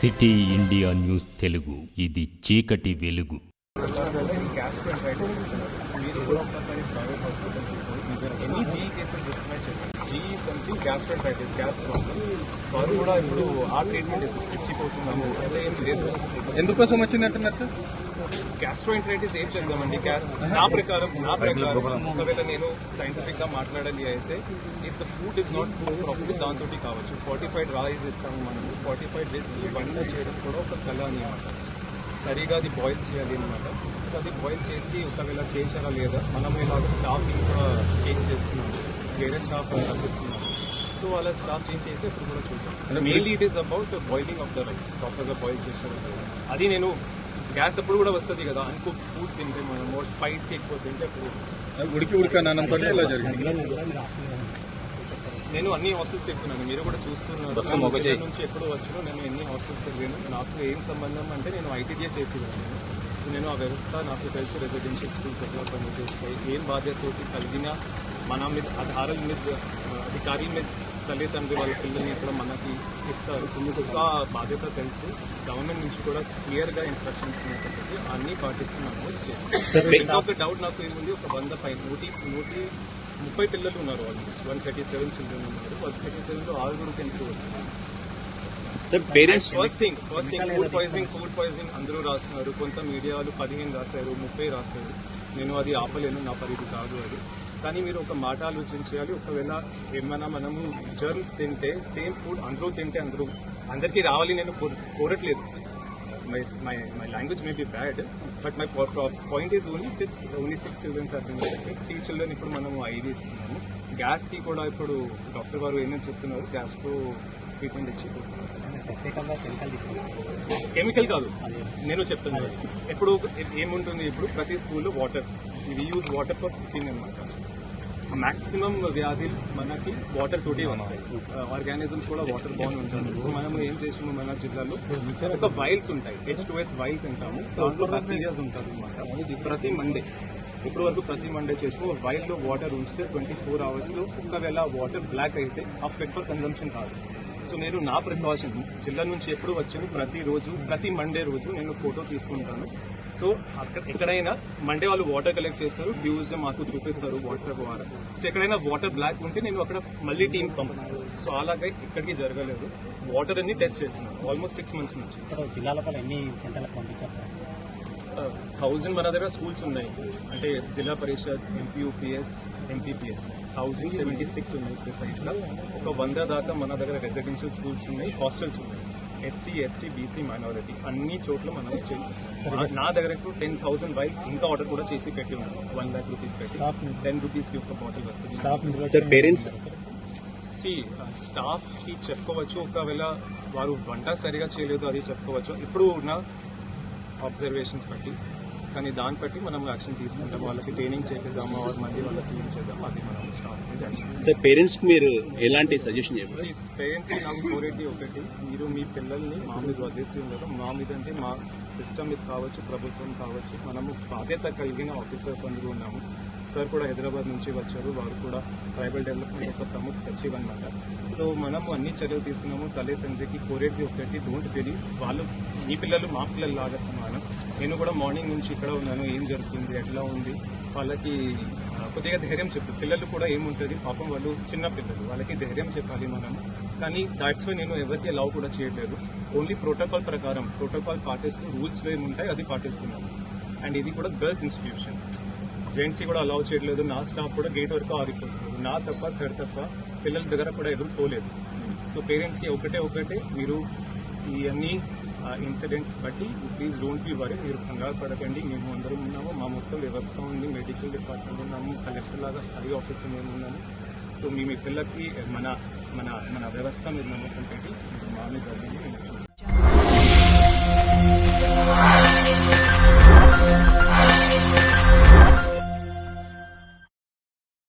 City India news Telugu. ఇది చీకటి వెలుగు. ఎన్ని జీఈ కేసెస్ చెప్పండి. GE something gastroenteritis gas problems వారు కూడా ఇప్పుడు ఆ ట్రీట్మెంట్ ఇచ్చిపోతున్నాము. అంటే ఏం లేదు. ఎందుకోసం వచ్చింది అంటున్నారు సార్? గ్యాస్ట్రోంట్రైటిస్ ఏం చేద్దామండి? గ్యాస్ నా ప్రకారం నా ప్రకారం ఒకవేళ నేను సైంటిఫిక్గా మాట్లాడాలి అయితే if the food is not proper దాంతో కావచ్చు. ఫార్టిఫైడ్ రైస్ ఇస్తాము మనము. ఫార్టిఫైడ్ రైస్ వంట చేయడం కూడా ఒక కళ అనమాట సరిగా అది బాయిల్ చేయాలి అనమాట సో అది బాయిల్ చేసి ఒకవేళ చేశారా లేదా మనం ఇలాగ స్టాఫ్ కూడా చేంజ్ చేస్తున్నాము. వేరే స్టాఫ్ తప్పిస్తున్నాము సో అలా స్టాఫ్ చేంజ్ చేసి ఇప్పుడు కూడా చూద్దాం. Mainly it is about boiling of the rice ప్రాపర్గా బాయిల్ చేశారు అది నేను గ్యాస్ అప్పుడు కూడా వస్తుంది కదా అనుకో ఫుడ్ తింటే మనం మోర్ స్పైసీ ఎక్కువ తింటే అప్పుడు ఉడికి ఉడికి అన్నంతో ఇలా జరిగింది. నేను అన్ని హాస్టల్స్ ఎక్కున్నాను మీరు కూడా చూస్తున్నారు. నుంచి ఎప్పుడు వచ్చినా. నేను ఎన్ని హాస్టల్స్ వెళ్ళాను నాకు ఏం సంబంధం అంటే నేను ఐటీడీఏ చేసి వచ్చాను సో నేను ఆ వ్యవస్థ నాకు తెలిసి రెసిడెన్షియల్ స్కూల్స్ ఎట్లా పనిచేస్తాయి ఏం బాధ్యతతోటి కలిగిన మన మీద ఆధారాల మీద ఆ, అధికారుల మీద తల్లిదండ్రులు వాళ్ళ పిల్లల్ని ఎక్కడ మనకి ఇస్తారు. సో ఆ బాధ్యత తెలుసు. గవర్నమెంట్ నుంచి కూడా క్లియర్గా ఇన్స్ట్రక్షన్స్ ఉన్నప్పటికీ అన్ని పాటిస్తున్నాము. చేస్తాం ఇంకొక డౌట్ నాకు ఏముంది? ఒక వంద పై నూటి నూటి ముప్పై పిల్లలు ఉన్నారు almost one thirty seven children ఉన్నారు. వన్ థర్టీ సెవెన్లో ఆరుగురికి ఎందుకు వస్తున్నారు. First thing first thing food poisoning food poisoning అందరూ రాస్తున్నారు. కొంత మీడియాలు పదిహేను రాశారు ముప్పై రాశారు. నేను అది ఆపలేను నా పరిధి కాదు అది. కానీ మీరు ఒక మాట ఆలోచించాలి ఒకవేళ ఏమైనా మనము జర్మ్స్ తింటే సేమ్ ఫుడ్ అందరూ తింటే అందరూ అందరికీ రావాలి నేను కోర- కోరట్లేదు my my my language may be bad but my point is only six only six childrens or three children ఇప్పుడు మనము ఐడి ఇస్తున్నాము. గ్యాస్కి కూడా ఇప్పుడు డాక్టర్ గారు ఏమేమి చెప్తున్నారు? Gastro treatment ఇచ్చిపోతున్నారు. కెమికల్ కాదు. నేను చెప్తున్నాను. ఇప్పుడు ఏముంటుంది? ఇప్పుడు ప్రతి స్కూల్లో వాటర్ ఇది యూజ్ వాటర్ ఫర్ కుకింగ్ అనమాట మాక్సిమం వ్యాధులు మనకి వాటర్ తోటి వస్తాయి. ఆర్గానిజమ్స్ కూడా వాటర్ బాన్ ఉంటాయి సో మనం ఏం చేసాము మన జిల్లాలో? ఒక వైల్స్ ఉంటాయి. హెచ్ టు ఎస్ వైల్స్ అంటాము. దాంట్లో బ్యాక్టీరియాస్ ఉంటుంది అనమాట ప్రతి మండే ఇప్పుడు వరకు ప్రతి మండే చేసాము వైల్లో వాటర్ ఉంచితే ట్వంటీ ఫోర్ అవర్స్లో ఒకవేళ వాటర్ బ్లాక్ అయితే ఆ ఫిట్ ఫర్ కన్జంప్షన్ కాదు. సో నేను నా ప్రికాషన్ జిల్లా నుంచి ఎప్పుడు వచ్చాను ప్రతిరోజు ప్రతి మండే రోజు నేను ఫోటో తీసుకుంటాను. సో అక్కడ ఎక్కడైనా మండే వాళ్ళు వాటర్ కలెక్ట్ చేస్తారు డ్యూస్ మాకు చూపిస్తారు వాట్సాప్ ద్వారా. సో ఎక్కడైనా వాటర్ బ్లాక్ ఉంటే నేను అక్కడ మళ్ళీ టీం పంపిస్తాను. సో అలాగే ఇక్కడికి జరగలేదు. వాటర్ అన్ని టెస్ట్ చేస్తున్నాను ఆల్మోస్ట్ సిక్స్ మంత్స్ నుంచి. ఇప్పుడు ఎన్ని సెంటర్లకు పంపించారు? థౌజండ్ మన దగ్గర స్కూల్స్ ఉన్నాయి. అంటే Zilla Parishad MPUPS MPPS. Thousand seventy six ఉన్నాయి ప్రిసైజ్గా ఒక వంద దాకా మన దగ్గర రెసిడెన్షియల్ స్కూల్స్ ఉన్నాయి హాస్టల్స్ ఉన్నాయి. ఎస్సీ ఎస్టీ బీసీ మైనారిటీ అన్ని చోట్ల మనం చేయిస్తున్నాం నా- నా దగ్గర టెన్ థౌసండ్ బైక్స్ ఇంకా ఆర్డర్ కూడా చేసి పెట్టి ఉన్నాం. వన్ ల్యాక్ రూపీస్ పెట్టి. టెన్ రూపీస్కి ఒక బాటిల్ వస్తుంది. పేరెంట్స్? సి స్టాఫ్కి చెప్పుకోవచ్చు. ఒకవేళ వారు వంట సరిగా చేయలేదు అది చెప్పుకోవచ్చు. ఇప్పుడు ఉన్న అబ్జర్వేషన్స్ బట్టి. కానీ దాన్ని బట్టి మనం యాక్షన్ తీసుకుంటాం. వాళ్ళకి ట్రైనింగ్ చేపిద్దామా ఆరు మంది వాళ్ళకి ఏం చేద్దాం అది మనం యాక్షన్ పేరెంట్స్ మీరు ఎలాంటి సజెషన్ చెప్పారు పేరెంట్స్ నాకు కోరేది ఒకటి. మీరు మీ పిల్లల్ని మా మీద వదిలేసి ఉండరు మా మీద అంటే మా సిస్టమ్ మీద కావచ్చు ప్రభుత్వం కావచ్చు మనము బాధ్యత కలిగిన ఆఫీసర్స్ అందరూ ఉన్నాము. సార్ కూడా హైదరాబాద్ నుంచి వచ్చారు. వారు కూడా ట్రైబల్ డెవలప్మెంట్ ఒక ప్రముఖ సచివ్ అనమాట సో మనము అన్ని చర్యలు తీసుకున్నాము. తల్లి తండ్రికి కోరేది ఒకటి డోంట్ తెలియ వాళ్ళు మీ పిల్లలు మా పిల్లలు లాగా సమానం. నేను కూడా మార్నింగ్ నుంచి ఇక్కడ ఉన్నాను. ఏం జరుగుతుంది? ఎట్లా ఉంది? వాళ్ళకి కొద్దిగా ధైర్యం చెప్పు. పిల్లలు కూడా ఏముంటుంది? పాపం వాళ్ళు చిన్న పిల్లలు. వాళ్ళకి ధైర్యం చెప్పాలి మనం. కానీ దాట్స్ వై నేను ఎవరికి లవ్ కూడా చేయట్లేదు. ఓన్లీ ప్రోటోకాల్ ప్రకారం ప్రోటోకాల్ పాటిస్తూ రూల్స్ ఏముంటాయి? అది పాటిస్తున్నాను అండ్ ఇది కూడా గర్ల్స్ ఇన్స్టిట్యూషన్ జెంట్స్ కూడా అలౌ చేయట్లేదు. నా స్టాఫ్ కూడా గేట్ వరకు ఆగిపోతున్నారు నా తప్ప సార్ తప్ప పిల్లల దగ్గర కూడా ఎవరు పోలేదు. సో పేరెంట్స్కి ఒకటే ఒకటే మీరు ఇవన్నీ ఇన్సిడెంట్స్ బట్టి ప్లీజ్ డోంట్ బి వరీ మీరు కంగారు పడకండి. మేము అందరం ఉన్నాము. మా మొత్తం వ్యవస్థ ఉంది. మెడికల్ డిపార్ట్మెంట్ ఉన్నాము. కలెక్టర్ లాగా స్థాయి ఆఫీసర్ మేము ఉన్నాము. సో మీ మీ పిల్లలకి మన మన మన వ్యవస్థ మీద నమ్మకం పెట్టి